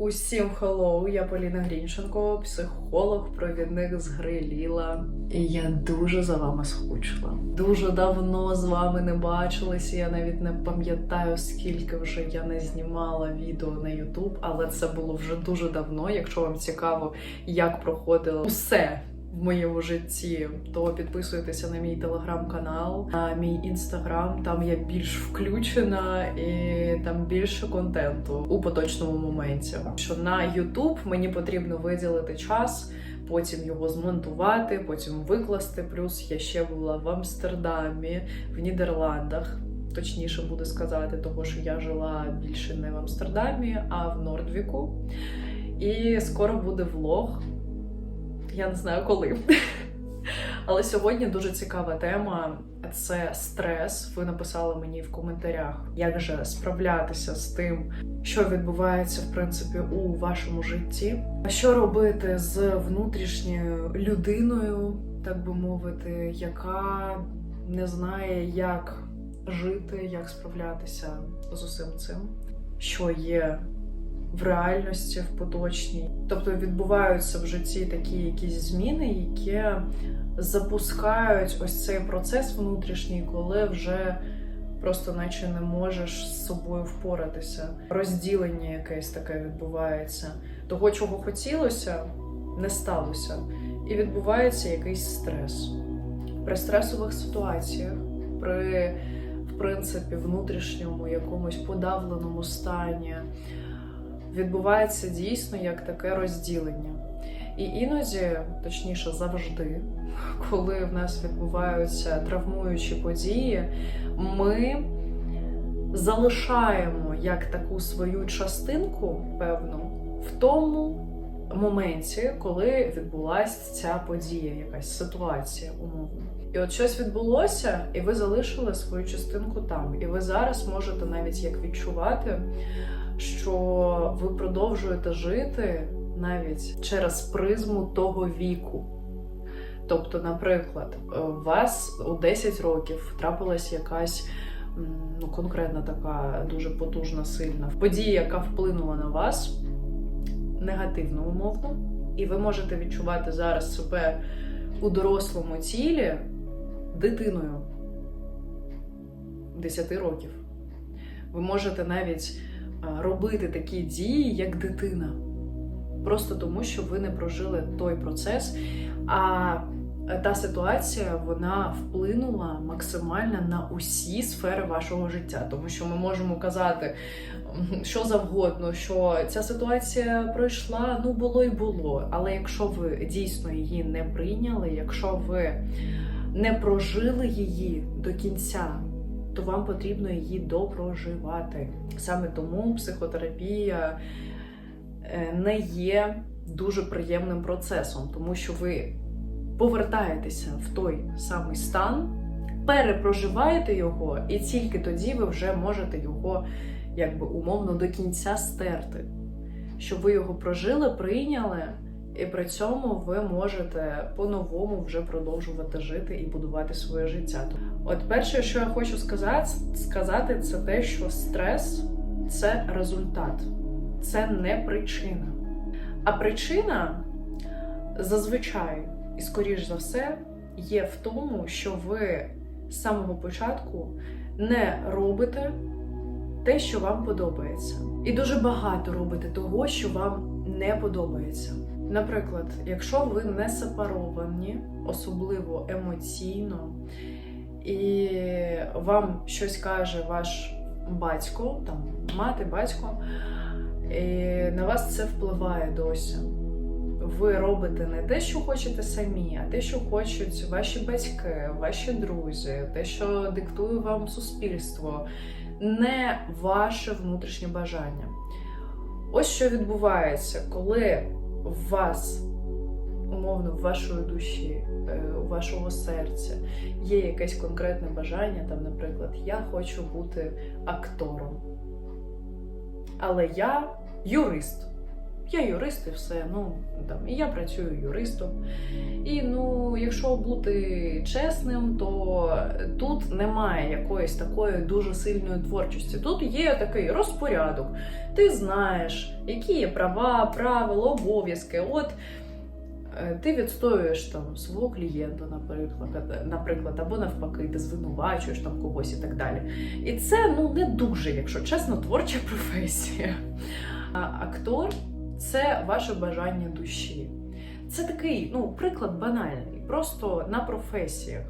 Усім хеллоу, я Поліна Грінченко, психолог, провідник з гри Ліла. І я дуже за вами скучила. Дуже давно з вами не бачилися. Я навіть не пам'ятаю, скільки вже я не знімала відео на Ютуб, але це було вже дуже давно. Якщо вам цікаво, як проходило усе. В моєму житті, то підписуйтеся на мій телеграм-канал, на мій інстаграм. Там я більш включена і там більше контенту у поточному моменті. Що на Ютуб мені потрібно виділити час, потім його змонтувати, потім викласти. Плюс я ще була в Амстердамі, в Нідерландах. Точніше буде сказати, того що я жила більше не в Амстердамі, а в Нордвіку. І скоро буде влог. Я не знаю коли. Але сьогодні дуже цікава тема це стрес. Ви написали мені в коментарях, як же справлятися з тим, що відбувається в принципі у вашому житті. Що робити з внутрішньою людиною, так би мовити, яка не знає, як жити, як справлятися з усім цим, що є в реальності, в поточній. Тобто відбуваються в житті такі якісь зміни, які запускають ось цей процес внутрішній, коли вже просто наче не можеш з собою впоратися. Розділення якесь таке відбувається. Того, чого хотілося, не сталося. І відбувається якийсь стрес. При стресових ситуаціях, при в принципі внутрішньому якомусь подавленому стані відбувається дійсно як таке розділення. І іноді, точніше, завжди, коли в нас відбуваються травмуючі події, ми залишаємо як таку свою частинку, певну, в тому моменті, коли відбулася ця подія, якась ситуація умовно. І от щось відбулося, і ви залишили свою частинку там. І ви зараз можете навіть як відчувати, що ви продовжуєте жити навіть через призму того віку. Тобто, наприклад, у вас у 10 років трапилась якась ну, конкретна така дуже потужна, сильна подія, яка вплинула на вас негативно умовно, і ви можете відчувати зараз себе у дорослому тілі дитиною 10 років. Ви можете навіть робити такі дії, як дитина. Просто тому, що ви не прожили той процес, а та ситуація вона вплинула максимально на усі сфери вашого життя. Тому що ми можемо казати що завгодно, що ця ситуація пройшла, ну було й було. Але якщо ви дійсно її не прийняли, якщо ви не прожили її до кінця, то вам потрібно її допроживати. Саме тому психотерапія не є дуже приємним процесом, тому що ви повертаєтеся в той самий стан, перепроживаєте його, і тільки тоді ви вже можете його якби умовно до кінця стерти. Щоб ви його прожили, прийняли, і при цьому ви можете по-новому вже продовжувати жити і будувати своє життя. От перше, що я хочу сказати, сказати, це те, що стрес це результат, це не причина. А причина зазвичай, і скоріш за все, є в тому, що ви з самого початку не робите те, що вам подобається. І дуже багато робите того, що вам не подобається. Наприклад, якщо ви не сепаровані, особливо емоційно, і вам щось каже ваш батько, там мати, батько, і на вас це впливає досі. Ви робите не те, що хочете самі, а те, що хочуть ваші батьки, ваші друзі, те, що диктує вам суспільство, не ваше внутрішнє бажання. Ось що відбувається, коли в вас, умовно, в вашої душі, у вашого серця є якесь конкретне бажання, там, наприклад, я хочу бути актором. Але я юрист. Я юрист і все. Ну там і я працюю юристом. І ну, якщо бути чесним, то тут немає якоїсь такої дуже сильної творчості. Тут є такий розпорядок. Ти знаєш, які є права, правила, обов'язки. От е, ти відстоюєш там свого клієнта, наприклад, наприклад, або навпаки, ти звинувачуєш там когось і так далі. І це ну не дуже, якщо чесно, творча професія. А актор це ваше бажання душі. Це такий ну, приклад банальний, просто на професіях.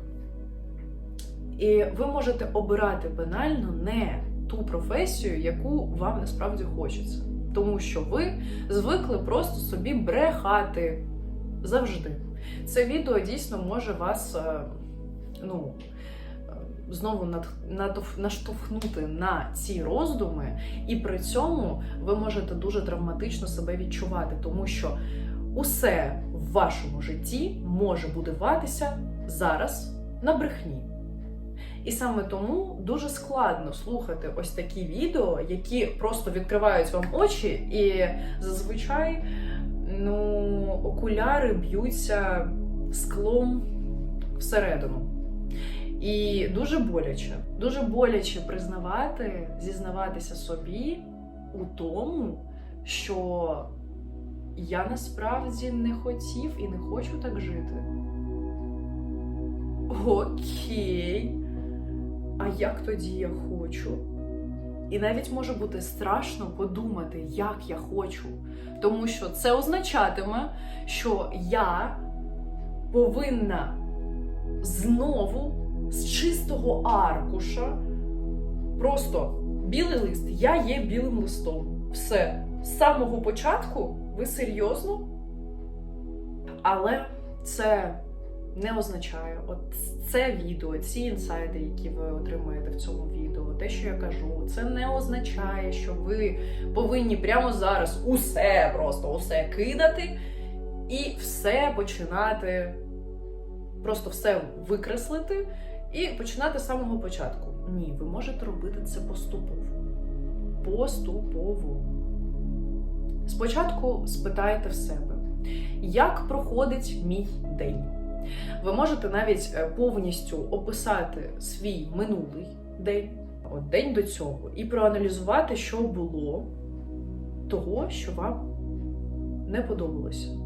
І ви можете обирати банально не ту професію, яку вам насправді хочеться. Тому що ви звикли просто собі брехати завжди. Це відео дійсно може вас е, ну, знову наштовхнути на ці роздуми, і при цьому ви можете дуже травматично себе відчувати, тому що усе в вашому житті може будуватися зараз на брехні. І саме тому дуже складно слухати ось такі відео, які просто відкривають вам очі, і зазвичай ну, окуляри б'ються склом всередину. І дуже боляче, дуже боляче признавати, зізнаватися собі у тому, що я насправді не хотів і не хочу так жити. Окей. А як тоді я хочу? І навіть може бути страшно подумати, як я хочу. Тому що це означатиме, що я повинна знову з чистого аркуша, просто білий лист, я є білим листом. Все. З самого початку ви серйозно? Але це не означає, от це відео, ці інсайди, які ви отримуєте в цьому відео, те, що я кажу, це не означає, що ви повинні прямо зараз усе просто усе кидати і все починати, просто все викреслити і починати з самого початку. Ні, ви можете робити це поступово. Поступово. Спочатку спитайте в себе, як проходить мій день. Ви можете навіть е, повністю описати свій минулий день, от день до цього, і проаналізувати, що було того, що вам не подобалося.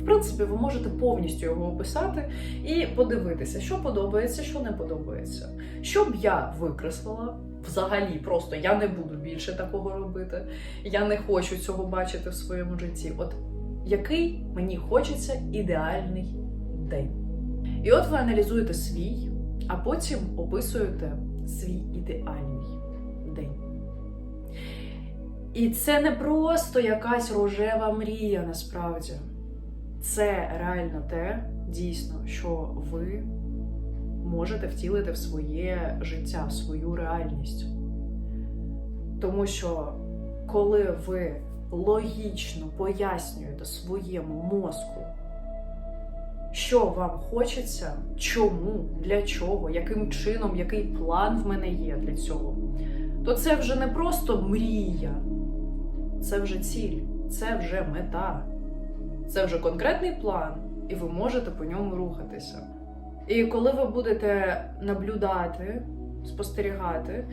В принципі, ви можете повністю його описати і подивитися, що подобається, що не подобається. Що б я викреслила взагалі, просто я не буду більше такого робити. Я не хочу цього бачити в своєму житті. От який мені хочеться ідеальний день. І от ви аналізуєте свій, а потім описуєте свій ідеальний день. І це не просто якась рожева мрія насправді. Це реально те, дійсно, що ви можете втілити в своє життя, в свою реальність. Тому що коли ви логічно пояснюєте своєму мозку, що вам хочеться, чому, для чого, яким чином, який план в мене є для цього, то це вже не просто мрія, це вже ціль, це вже мета, це вже конкретний план, і ви можете по ньому рухатися. І коли ви будете наблюдати, спостерігати,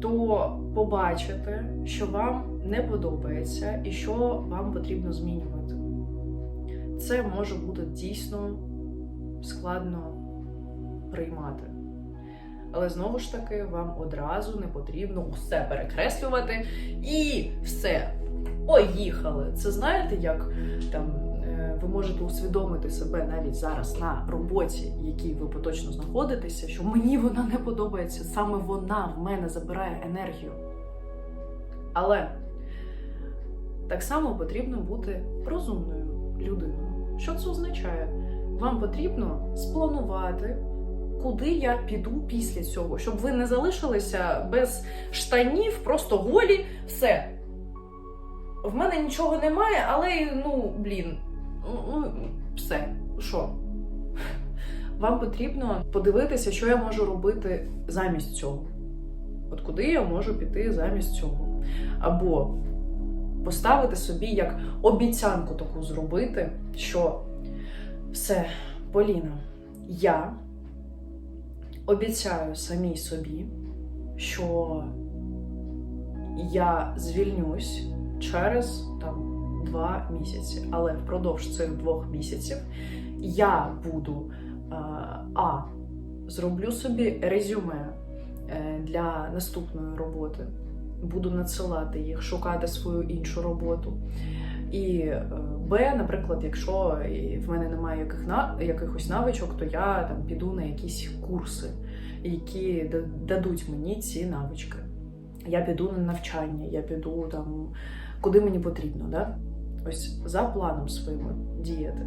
то побачите, що вам не подобається і що вам потрібно змінювати. Це може бути дійсно складно приймати. Але знову ж таки, вам одразу не потрібно усе перекреслювати і все. Поїхали! Це знаєте, як там ви можете усвідомити себе навіть зараз на роботі, в якій ви поточно знаходитеся, що мені вона не подобається, саме вона в мене забирає енергію. Але так само потрібно бути розумною людиною. Що це означає? Вам потрібно спланувати, куди я піду після цього, щоб ви не залишилися без штанів, просто голі, все. В мене нічого немає, але ну, блін, ну, все, що? Вам потрібно подивитися, що я можу робити замість цього. От куди я можу піти замість цього? Або поставити собі як обіцянку таку зробити, що все, Поліна, я обіцяю самій собі, що я звільнюсь через там два місяці. Але впродовж цих двох місяців я буду е, а зроблю собі резюме е, для наступної роботи. Буду надсилати їх, шукати свою іншу роботу. І е, Б, наприклад, якщо в мене немає яких на якихось навичок, то я там піду на якісь курси, які да- дадуть мені ці навички. Я піду на навчання, я піду там куди мені потрібно, да? Ось за планом своїм діяти.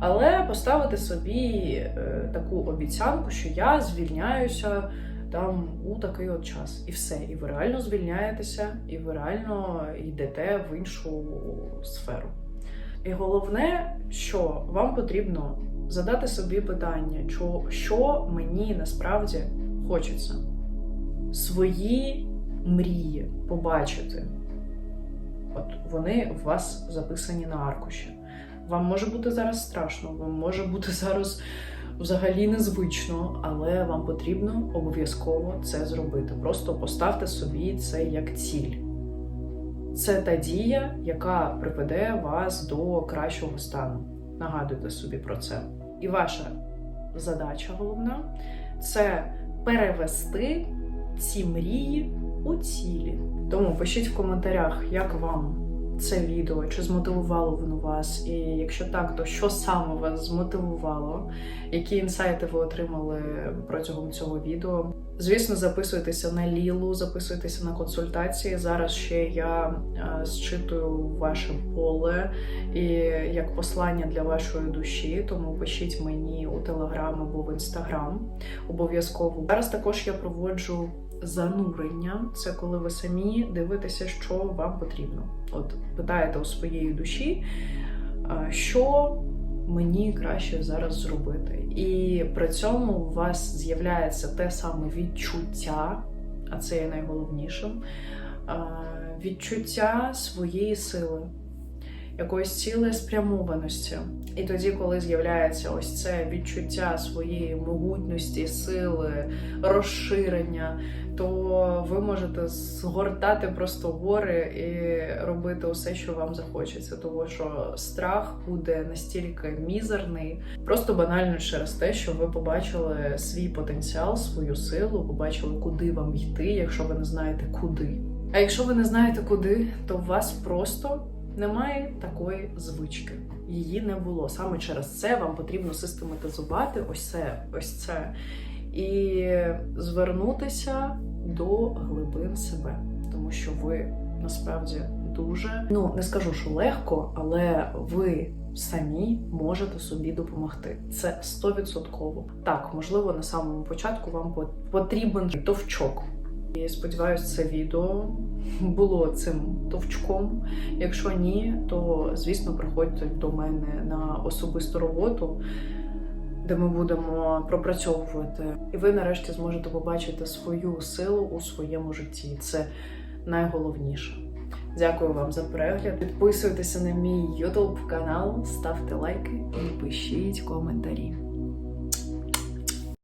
Але поставити собі е, таку обіцянку, що я звільняюся там у такий от час. І все. І ви реально звільняєтеся, і ви реально йдете в іншу сферу. І головне, що вам потрібно задати собі питання, що, що мені насправді хочеться. Свої мрії побачити. От вони у вас записані на аркуші. Вам може бути зараз страшно, вам може бути зараз взагалі незвично, але вам потрібно обов'язково це зробити. Просто поставте собі це як ціль. Це та дія, яка приведе вас до кращого стану. Нагадуйте собі про це. І ваша задача головна це перевести ці мрії у цілі. Тому пишіть в коментарях, як вам це відео, чи змотивувало воно вас, і якщо так, то що саме вас змотивувало, які інсайти ви отримали протягом цього відео. Звісно, записуйтеся на Лілу, записуйтеся на консультації. Зараз ще я е, зчитую ваше поле і як послання для вашої душі. Тому пишіть мені у Телеграм або в Інстаграм. Обов'язково. Зараз також я проводжу занурення. Це коли ви самі дивитеся, що вам потрібно. От питаєте у своєї душі, що мені краще зараз зробити. І при цьому у вас з'являється те саме відчуття, а це є найголовнішим, відчуття своєї сили, якоїсь цілеспрямованості. І тоді, коли з'являється ось це відчуття своєї могутності, сили, розширення, то ви можете згортати просто гори і робити усе, що вам захочеться, тому що страх буде настільки мізерний, просто банально через те, що ви побачили свій потенціал, свою силу, побачили, куди вам йти, якщо ви не знаєте куди. А якщо ви не знаєте куди, то вас просто немає такої звички. Її не було. Саме через це вам потрібно систематизувати ось це, ось це і звернутися до глибин себе, тому що ви насправді дуже ну не скажу, що легко, але ви самі можете собі допомогти. Це стовідсотково. Так, можливо, на самому початку вам по- потрібен товчок. І сподіваюся, це відео було цим товчком. Якщо ні, то звісно приходьте до мене на особисту роботу, де ми будемо пропрацьовувати. І ви нарешті зможете побачити свою силу у своєму житті. Це найголовніше. Дякую вам за перегляд. Підписуйтеся на мій YouTube канал, ставте лайки і пишіть коментарі.